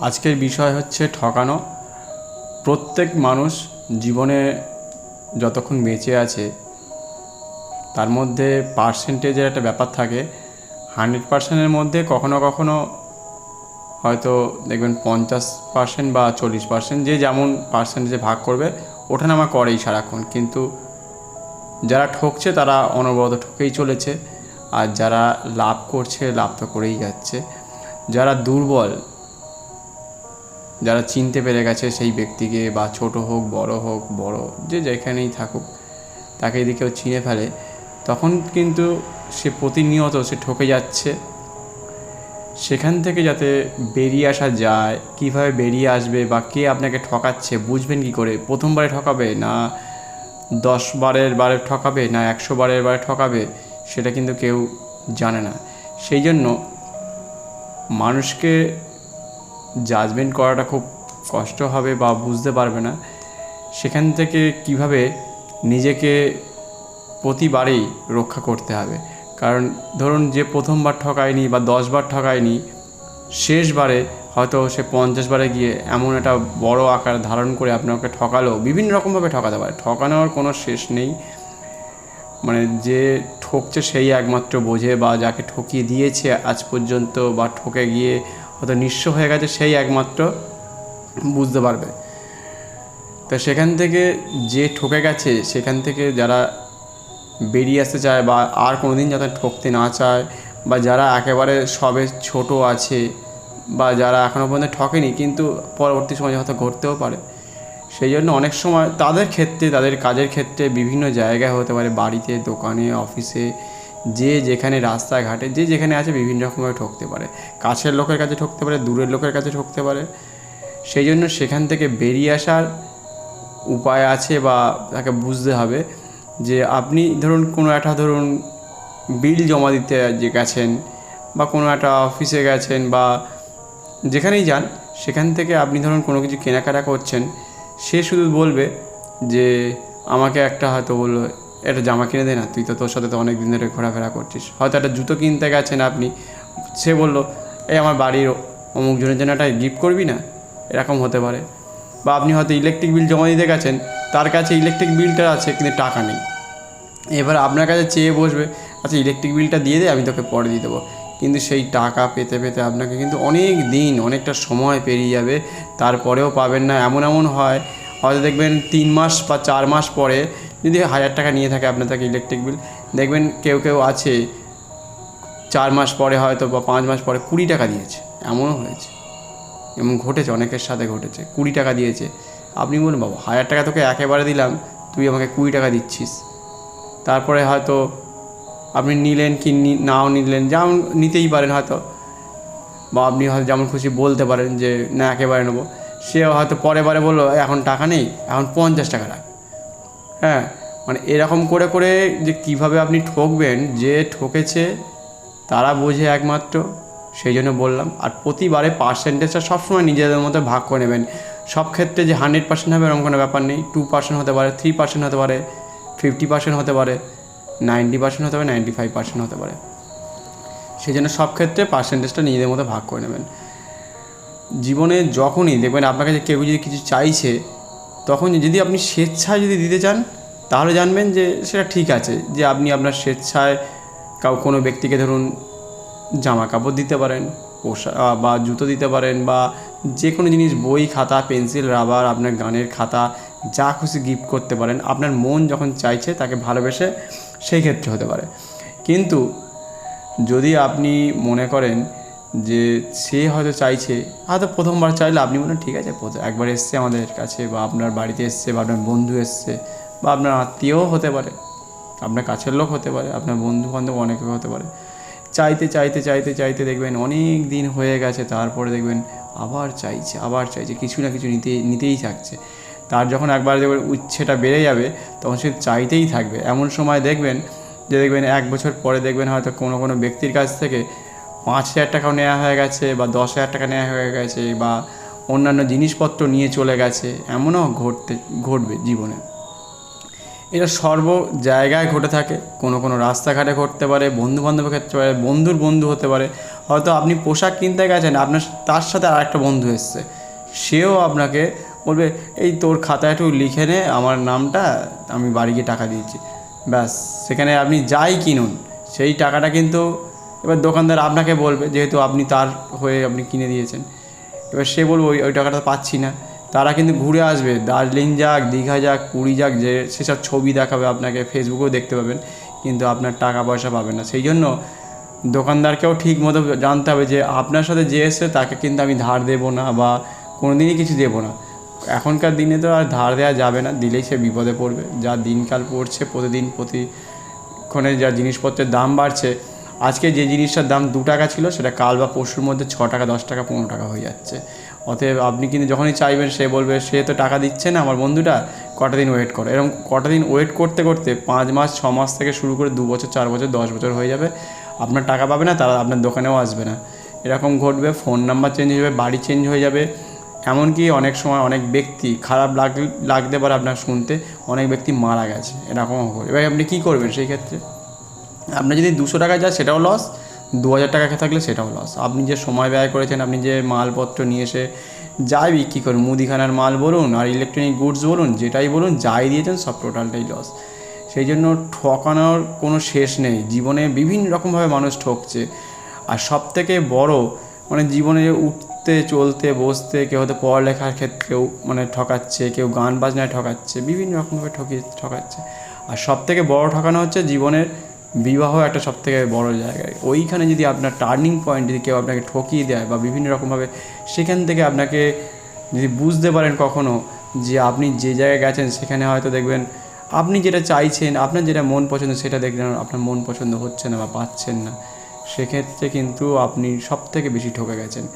আজকের বিষয় হচ্ছে ঠকানো। প্রত্যেক মানুষ জীবনে যতক্ষণ বেঁচে আছে, তার মধ্যে পার্সেন্টেজের একটা ব্যাপার থাকে। হান্ড্রেড পার্সেন্টের মধ্যে কখনো কখনো হয়তো দেখবেন পঞ্চাশ পার্সেন্ট বা চল্লিশ পার্সেন্ট যে যেমন পার্সেন্টেজে ভাগ করবে, ওঠানামা করেই সারাক্ষণ। কিন্তু যারা ঠকছে, তারা অনবরত ঠকেই চলেছে। আর যারা লাভ করছে, লাভ তো করেই যাচ্ছে। যারা দুর্বল যারা চিনতে পেরে গেছে সেই ব্যক্তিকে, বা ছোট হোক, বড় হোক, বড় যে যেখানেই থাকুক, তাকে যদি কেউ চিনে ফেলে, তখন কিন্তু সে প্রতিনিয়ত সে ঠকে যাচ্ছে। সেখান থেকে যাতে বেরিয়ে আসা যায়, কীভাবে বেরিয়ে আসবে, বা কে আপনাকে ঠকাচ্ছে, বুঝবেন কি করে? প্রথমবারে ঠকাবে না দশ বারের বারে ঠকাবে, না একশো বারের বারে ঠকাবে, সেটা কিন্তু কেউ জানে না। সেই জন্য মানুষকে জাজমেন্ট করাটা খুব কষ্ট হবে বা বুঝতে পারবে না। সেখান থেকে কীভাবে নিজেকে প্রতিবারেই রক্ষা করতে হবে। কারণ ধরুন যে প্রথমবার ঠকায়নি বা দশবার ঠকায়নি, শেষবারে হয়তো সে পঞ্চাশ বারে গিয়ে এমন একটা বড় আকার ধারণ করে আপনাকে ঠকালো, বিভিন্ন রকমভাবে ঠকাতে পারে। ঠকানোর কোনো শেষ নেই। মানে যে ঠকছে সেই একমাত্র বোঝে বা যাকে ঠকিয়ে দিয়েছে আজ পর্যন্ত বা ঠকে গিয়ে হয়তো নিঃস্ব হয়ে গেছে সেই একমাত্র বুঝতে পারবে। তো সেখান থেকে যে ঠকে গেছে, সেখান থেকে যারা বেরিয়ে আসতে চায় বা আর কোনো দিন যাতে ঠকতে না চায় বা যারা একেবারে সবে ছোট আছে বা যারা এখনও পর্যন্ত ঠকেনি কিন্তু পরবর্তী সময় হয়তো ঘটতেও পারে, সেই জন্য অনেক সময় তাদের ক্ষেত্রে, তাদের কাজের ক্ষেত্রে বিভিন্ন জায়গায় হতে পারে, বাড়িতে, দোকানে, অফিসে যে যেখানে রাস্তাঘাটে, যে যেখানে আছে বিভিন্ন রকমভাবে ঠকতে পারে। কাছের লোকের কাছে ঠকতে পারে, দূরের লোকের কাছে ঠকতে পারে। সেই জন্য সেখান থেকে বেরিয়ে আসার উপায় আছে বা তাকে বুঝতে হবে যে আপনি ধরুন কোনো একটা ধরুন বিল জমা দিতে যে গেছেন বা কোনো একটা অফিসে গেছেন বা যেখানেই যান, সেখান থেকে আপনি ধরুন কোনো কিছু কেনাকাটা করছেন, সে শুধু বলবে যে আমাকে একটা হয়তো বলল একটা জামা কিনে দে না, তুই তো তোর সাথে তো অনেক দিন ধরে ঘোরাফেরা করছিস। হয়তো একটা জুতো কিনতে গেছেন আপনি। সে বলল, এই আমার বাড়ির অমুক জনের জন্য একটা গিফট করবি না? এরকম হতে পারে। বা আপনি হয়তো ইলেকট্রিক বিল জমা দিতে গেছেন, তার কাছে ইলেকট্রিক বিলটা আছে, কিন্তু টাকা নেই। এবার আপনার কাছে চেয়ে বসবে আচ্ছা ইলেকট্রিক বিলটা দিয়ে দে, আমি তোকে পরে দিয়ে দেবো। কিন্তু সেই টাকা পেতে পেতে আপনাকে কিন্তু অনেক দিন, অনেকটা সময় পেরিয়ে যাবে। তারপরেও পাবেন না, এমন এমন হয়। হয়তো দেখবেন তিন মাস বা চার মাস পরে যদি হাজার টাকা নিয়ে থাকে আপনার থেকে ইলেকট্রিক বিল দেখবেন কেউ কেউ আছে, চার মাস পরে হয়তো বা পাঁচ মাস পরে কুড়ি টাকা দিয়েছে, এমনও হয়েছে। এমন ঘটেছে, অনেকের সাথে ঘটেছে, কুড়ি টাকা দিয়েছে। আপনি বলুন বাবা, হাজার টাকা তোকে একেবারে দিলাম, তুই আমাকে কুড়ি টাকা দিচ্ছিস। তারপরে হয়তো আপনি নিলেন কি নাও নিলেন, যেমন নিতেই পারেন হয়তো। বা আপনি হয়তো যেমন খুশি বলতে পারেন যে, না, একেবারে নেব। সে হয়তো পরে বারে বলল, এখন টাকা নেই, এখন পঞ্চাশ টাকা রাখ। হ্যাঁ মানে এরকম করে করে যে কীভাবে আপনি ঠকবেন, যে ঠকেছে তারা বোঝে একমাত্র, সেই জন্য বললাম। আর প্রতিবারে পার্সেন্টেজটা সবসময় নিজেদের মধ্যে ভাগ করে নেবেন। সব ক্ষেত্রে যে হান্ড্রেড পার্সেন্ট হবে এরকম কোনো ব্যাপার নেই। টু পার্সেন্ট হতে পারে থ্রি পার্সেন্ট হতে পারে ফিফটি পার্সেন্ট হতে পারে নাইনটি পার্সেন্ট হতে পারে নাইনটি ফাইভ পার্সেন্ট হতে পারে। সেই জন্য সব ক্ষেত্রে পার্সেন্টেজটা নিজেদের মধ্যে ভাগ করে নেবেন। জীবনে যখনই দেখবেন আপনার কাছে কেউ যদি কিছু চাইছে তখন যদি আপনি স্বেচ্ছায় যদি দিতে চান, তাহলে জানবেন যে সেটা ঠিক আছে, যে আপনি আপনার স্বেচ্ছায় কাউ, কোনো ব্যক্তিকে ধরুন জামা কাপড় দিতে পারেন পোশাক বা জুতো দিতে পারেন, বা যে কোনো জিনিস, বই, খাতা, পেন্সিল, রাবার, আপনার গানের খাতা, যা খুশি গিফট করতে পারেন, আপনার মন যখন চাইছে তাকে ভালোবেসে সেই ক্ষেত্রে হতে পারে। কিন্তু যদি আপনি মনে করেন যে সে হয়তো চাইছে, হয়তো প্রথমবার চাইলে, আপনি বলেন ঠিক আছে একবার এসছে আমাদের কাছে বা আপনার বাড়িতে এসছে বা আপনার বন্ধু এসছে বা আপনার আত্মীয়ও হতে পারে, আপনার কাছের লোক হতে পারে, আপনার বন্ধু বান্ধব অনেকে হতে পারে। চাইতে চাইতে চাইতে চাইতে দেখবেন অনেক দিন হয়ে গেছে, তারপরে দেখবেন আবার চাইছে আবার চাইছে, কিছু না কিছু নিতে, নিতেই থাকছে। তার যখন একবার দেখবেন উচ্ছেটা বেড়ে যাবে, তখন সে চাইতেই থাকবে। এমন সময় দেখবেন যে দেখবেন এক বছর পরে দেখবেন হয়তো কোনো কোনো ব্যক্তির কাছ থেকে পাঁচ হাজার টাকাও নেওয়া হয়ে গেছে বা দশ হাজার টাকা নেওয়া হয়ে গেছে বা অন্যান্য জিনিসপত্র নিয়ে চলে গেছে, এমনও ঘটতে, ঘটবে জীবনে। এটা সর্ব জায়গায় ঘটে থাকে, কোনো কোনো রাস্তাঘাটে ঘটতে পারে বন্ধু বান্ধবের ক্ষেত্রে পারে, বন্ধুর বন্ধু হতে পারে। হয়তো আপনি পোশাক কিনতে গেছেন, আপনার তার সাথে আর একটা বন্ধু এসছে। সেও আপনাকে বলবে, এই তোর খাতায় একটু লিখে নে, আমার নামটা, আমি বাড়ি গিয়ে টাকা দিয়েছি ব্যাস, সেখানে আপনি যাই কিনুন, সেই টাকাটা কিন্তু এবার দোকানদার আপনাকে বলবে, যেহেতু আপনি তার হয়ে আপনি কিনে দিয়েছেন। এবার সে বলবে, ওই ওই টাকাটা পাচ্ছি না। তারা কিন্তু ঘুরে আসবে, দার্জিলিং যাক, দীঘা যাক, পুরী যাক, যে সেসব ছবি দেখাবে আপনাকে ফেসবুকেও দেখতে পাবেন, কিন্তু আপনার টাকা পয়সা পাবেন না। সেই জন্য দোকানদারকেও ঠিক মতো জানতে হবে যে আপনার সাথে যে এসছে, তাকে কিন্তু আমি ধার দেবো না বা কোনো দিনই কিছু দেবো না। এখনকার দিনে তো আর ধার দেওয়া যাবে না, দিলেই সে বিপদে পড়বে। যা দিনকাল পড়ছে, প্রতিদিন প্রতিক্ষণে যা জিনিসপত্রের দাম বাড়ছে আজকে যে জিনিসটার দাম দু টাকা ছিল, সেটা কাল বা পরশুর মধ্যে ছ টাকা, দশ টাকা, পনেরো টাকা হয়ে যাচ্ছে। অতএব আপনি কিন্তু যখনই চাইবেন, সে বলবে, সে তো টাকা দিচ্ছে না, আমার বন্ধুটা, কটা দিন ওয়েট করো। এরকম কটা দিন ওয়েট করতে করতে পাঁচ মাস, ছ মাস থেকে শুরু করে দু বছর, চার বছর, দশ বছর হয়ে যাবে। আপনার টাকা পাবে না, তারা আপনার দোকানেও আসবে না। এরকম ঘটবে ফোন নাম্বার চেঞ্জ হয়ে যাবে, বাড়ি চেঞ্জ হয়ে যাবে। এমনকি অনেক সময় অনেক ব্যক্তি খারাপ লাগ, লাগতে পারে আপনার শুনতে, অনেক ব্যক্তি মারা গেছে। এরকমও হয় এবার আপনি কী করবেন সেই ক্ষেত্রে? আপনার যদি দুশো টাকা যায় সেটাও লস দু হাজার টাকা থাকলে সেটাও লস আপনি যে সময় ব্যয় করেছেন, আপনি যে মালপত্র নিয়ে এসে যাই বিক্রি করুন, মুদিখানার মাল বলুন আর ইলেকট্রনিক গুডস বলুন, যেটাই বলুন, যাই দিয়েছেন, সব টোটালটাই লস সেই জন্য ঠকানোর কোনো শেষ নেই। জীবনে বিভিন্ন রকমভাবে মানুষ ঠকছে। আর সব থেকে বড় মানে জীবনে উঠতে, চলতে, বসতে, কেউ হয়তো পড়ালেখার ক্ষেত্রেও মানে ঠকাচ্ছে, কেউ গান বাজনায় ঠকাচ্ছে, বিভিন্ন রকমভাবে ঠকিয়ে ঠকাচ্ছে। আর সব থেকে বড় ঠকানো হচ্ছে জীবনের বিবাহ একটা সব থেকে বড় জায়গায়। ওইখানে যদি আপনার টার্নিং পয়েন্ট যদি কেউ আপনাকে ঠকিয়ে দেয় বা বিভিন্ন রকমভাবে, সেখান থেকে আপনাকে যদি বুঝতে পারেন কখনো যে আপনি যে জায়গায় গেছেন, সেখানে হয়তো দেখবেন আপনি যেটা চাইছেন, আপনার যেটা মন পছন্দ, সেটা দেখলেন আপনার মন পছন্দ হচ্ছে না বা পাচ্ছেন না। সেক্ষেত্রে কিন্তু আপনি সব থেকে বেশি ঠকে গেছেন।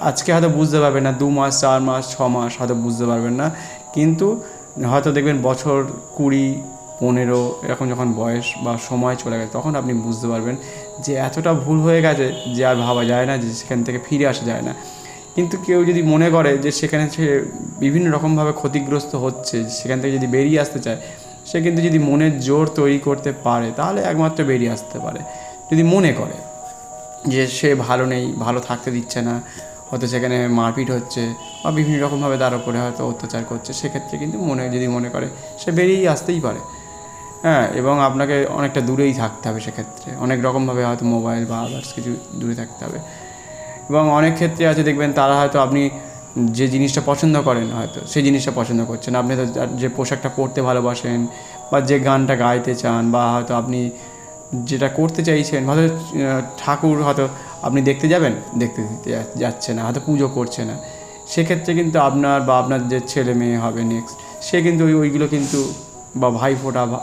আজকে হয়তো বুঝতে পারবেন না দু মাস চার মাস ছ মাস হয়তো বুঝতে পারবেন না। কিন্তু হয়তো দেখবেন বছর কুড়ি পনেরো, এরকম যখন বয়স বা সময় চলে গেছে, তখন আপনি বুঝতে পারবেন যে এতটা ভুল হয়ে গেছে যে আর ভাবা যায় না, যে সেখান থেকে ফিরে আসা যায় না। কিন্তু কেউ যদি মনে করে যে সেখানে সে বিভিন্ন রকমভাবে ক্ষতিগ্রস্ত হচ্ছে, সেখান থেকে যদি বেরিয়ে আসতে চায়, সে কিন্তু যদি মনের জোর তৈরি করতে পারে, তাহলে একমাত্র বেরিয়ে আসতে পারে। যদি মনে করে যে সে ভালো নেই, ভালো থাকতে দিচ্ছে না, হয়তো সেখানে মারপিট হচ্ছে বা বিভিন্ন রকমভাবে তার উপরে হয়তো অত্যাচার করছে, সেক্ষেত্রে কিন্তু মনে, যদি মনে করে সে বেরিয়ে আসতেই পারে। হ্যাঁ এবং আপনাকে অনেকটা দূরেই থাকতে হবে সেক্ষেত্রে। অনেক রকমভাবে হয়তো মোবাইল বা আদার্স কিছু দূরে থাকতে হবে। এবং অনেক ক্ষেত্রে আছে, দেখবেন তারা হয়তো আপনি যে জিনিসটা পছন্দ করেন হয়তো, সেই জিনিসটা পছন্দ করছেন। আপনি তো যে পোশাকটা পরতে ভালোবাসেন বা যে গানটা গাইতে চান বা হয়তো আপনি যেটা করতে চাইছেন, হয়তো ঠাকুর হয়তো আপনি দেখতে যাবেন, দেখতে দিতে যাচ্ছে না, হয়তো পুজো করছে না। সেক্ষেত্রে কিন্তু আপনার বা আপনার যে ছেলে মেয়ে হবে নেক্সট সে কিন্তু ওই, ওইগুলো কিন্তু বা ভাইফোঁটা বা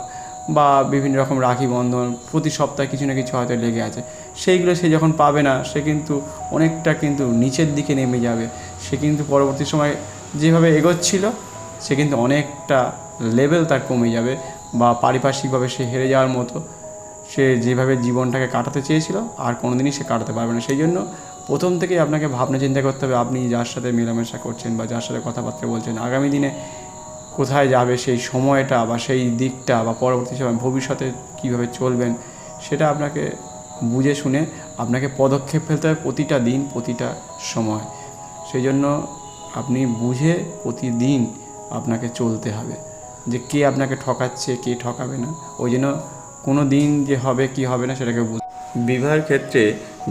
বা বিভিন্ন রকম রাখি বন্ধন, প্রতি সপ্তাহে কিছু না কিছু হয়তো লেগে আছে। সেইগুলো সে যখন পাবে না, সে কিন্তু অনেকটা কিন্তু নিচের দিকে নেমে যাবে। সে কিন্তু পরবর্তী সময় যেভাবে এগোচ্ছিল, সে কিন্তু অনেকটা লেভেল তার কমে যাবে বা পারিপার্শ্বিকভাবে সে হেরে যাওয়ার মতো। সে যেভাবে জীবনটাকে কাটাতে চেয়েছিল, আর কোনোদিনই সে কাটাতে পারবে না। সেই জন্য প্রথম থেকেই আপনাকে ভাবনা চিন্তা করতে হবে, আপনি যার সাথে মেলামেশা করছেন বা যার সাথে কথাবার্তা বলছেন, আগামী দিনে কোথায় যাবে, সেই সময়টা বা সেই দিকটা বা পরবর্তী সময় ভবিষ্যতে কীভাবে চলবেন, সেটা আপনাকে বুঝে শুনে আপনাকে পদক্ষেপ ফেলতে হবে প্রতিটা দিন, প্রতিটা সময়। সেই জন্য আপনি বুঝে প্রতিদিন আপনাকে চলতে হবে, যে কে আপনাকে ঠকাচ্ছে, কে ঠকাবে না। ওই জন্য কোনো দিন যে হবে, কি হবে না, সেটাকে বুঝ বিবাহের ক্ষেত্রে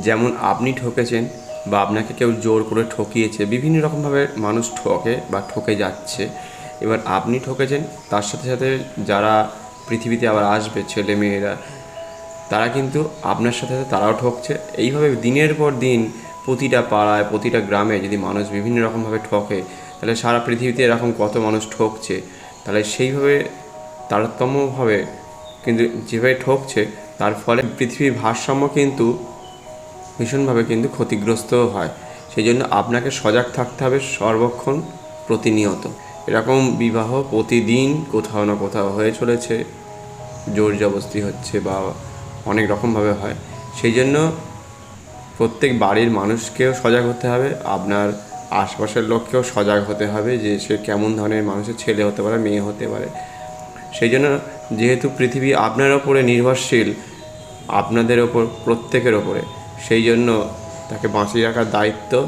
যেমন আপনি ঠকেছেন বা আপনাকে কেউ জোর করে ঠকিয়েছে, বিভিন্ন রকমভাবে মানুষ ঠকে বা ঠকে যাচ্ছে। এবার আপনি ঠকেছেন, তার সাথে সাথে যারা পৃথিবীতে আবার আসবে, ছেলে মেয়েরা, তারা কিন্তু আপনার সাথে সাথে তারাও ঠকছে। এইভাবে দিনের পর দিন প্রতিটা পাড়ায়, প্রতিটা গ্রামে যদি মানুষ বিভিন্ন রকমভাবে ঠকে, তাহলে সারা পৃথিবীতে এরকম কত মানুষ ঠকছে? তাহলে সেইভাবে তারতম্যভাবে কিন্তু যেভাবে ঠকছে, তার ফলে পৃথিবীর ভারসাম্য কিন্তু ভীষণভাবে কিন্তু ক্ষতিগ্রস্ত হয়। সেই জন্য আপনাকে সজাগ থাকতে হবে সর্বক্ষণ প্রতিনিয়ত। এরকম বিবাহ প্রতিদিন কোথাও না কোথাও হয়ে চলেছে। জোর জবস্তি হচ্ছে বা অনেক রকমভাবে হয়। সেই জন্য প্রত্যেক বাড়ির মানুষকেও সজাগ হতে হবে। আপনার আশপাশের লোককেও সজাগ হতে হবে যে সে কেমন ধরনের মানুষের ছেলে হতে পারে, মেয়ে হতে পারে। সেই জন্য যেহেতু পৃথিবী আপনার ওপরে নির্ভরশীল, আপনাদের ওপর, প্রত্যেকের ওপরে, সেই জন্য তাকে বাঁচিয়ে রাখার দায়িত্ব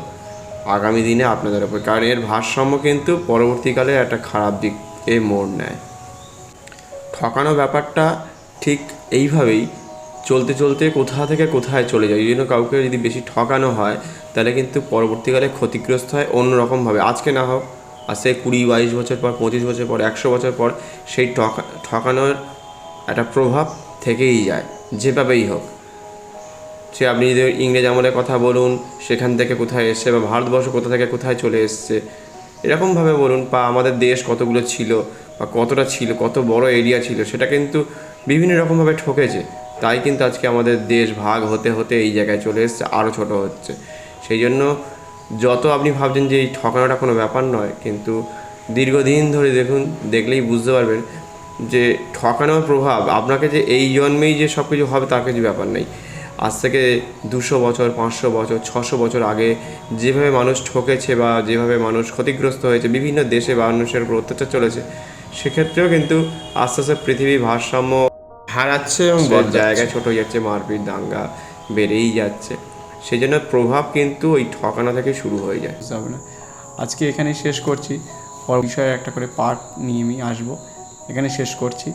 আগামী দিনে আপনাদের উপর, কারণ এর ভারসাম্য কিন্তু পরবর্তীকালে একটা খারাপ দিক দিকে মোড় নেয়। ঠকানো ব্যাপারটা ঠিক এইভাবেই চলতে চলতে কোথা থেকে কোথায় চলে যায়। এই জন্য কাউকে যদি বেশি ঠকানো হয়, তাহলে কিন্তু পরবর্তীকালে ক্ষতিগ্রস্ত হয় অন্যরকমভাবে। আজকে না হোক, আর সে কুড়ি, বাইশ বছর পর, পঁচিশ বছর পর, একশো বছর পর সেই ঠকা, ঠকানোর একটা প্রভাব থেকেই যায়, যেভাবেই হোক। সে আপনি যদি ইংরেজ আমলের কথা বলুন, সেখান থেকে কোথায় এসছে বা ভারতবর্ষ কোথা থেকে কোথায় চলে এসছে, এরকমভাবে বলুন, বা আমাদের দেশ কতগুলো ছিল, বা কতটা ছিল, কত বড় এরিয়া ছিল, সেটা কিন্তু বিভিন্ন রকমভাবে ঠকেছে। তাই কিন্তু আজকে আমাদের দেশ ভাগ হতে হতে এই জায়গায় চলে এসছে, আরও ছোট হচ্ছে। সেই জন্য যত আপনি ভাবছেন যে এই ঠকানোটা কোনো ব্যাপার নয়, কিন্তু দীর্ঘদিন ধরে দেখুন, দেখলেই বুঝতে পারবেন যে ঠকানোর প্রভাব, আপনাকে যে এই জন্মেই যে সব কিছু হবে, তার কিছু ব্যাপার নেই। আজ থেকে দুশো বছর পাঁচশো বছর ছশো বছর আগে যেভাবে মানুষ ঠকেছে বা যেভাবে মানুষ ক্ষতিগ্রস্ত হয়েছে বিভিন্ন দেশে মানুষের উপর অত্যাচার চলেছে সেক্ষেত্রেও কিন্তু আস্তে আস্তে পৃথিবী ভারসাম্য হারাচ্ছে এবং। জায়গায় ছোট হয়ে যাচ্ছে মারপিট দাঙ্গা বেড়েই যাচ্ছে। সেই জন্য প্রভাব কিন্তু ওই ঠকানো থেকে শুরু হয়ে যায়। হবে না আজকে এখানে শেষ করছি। পর বিষয়ে একটা করে পার্ট নিয়ে আমি আসব। এখানে শেষ করছি।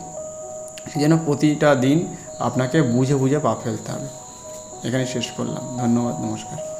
সেই জন্য প্রতিটা দিন আপনাকে বুঝে বুঝে পা ফেলতে হবে। এখানে শেষ করলাম। ধন্যবাদ নমস্কার।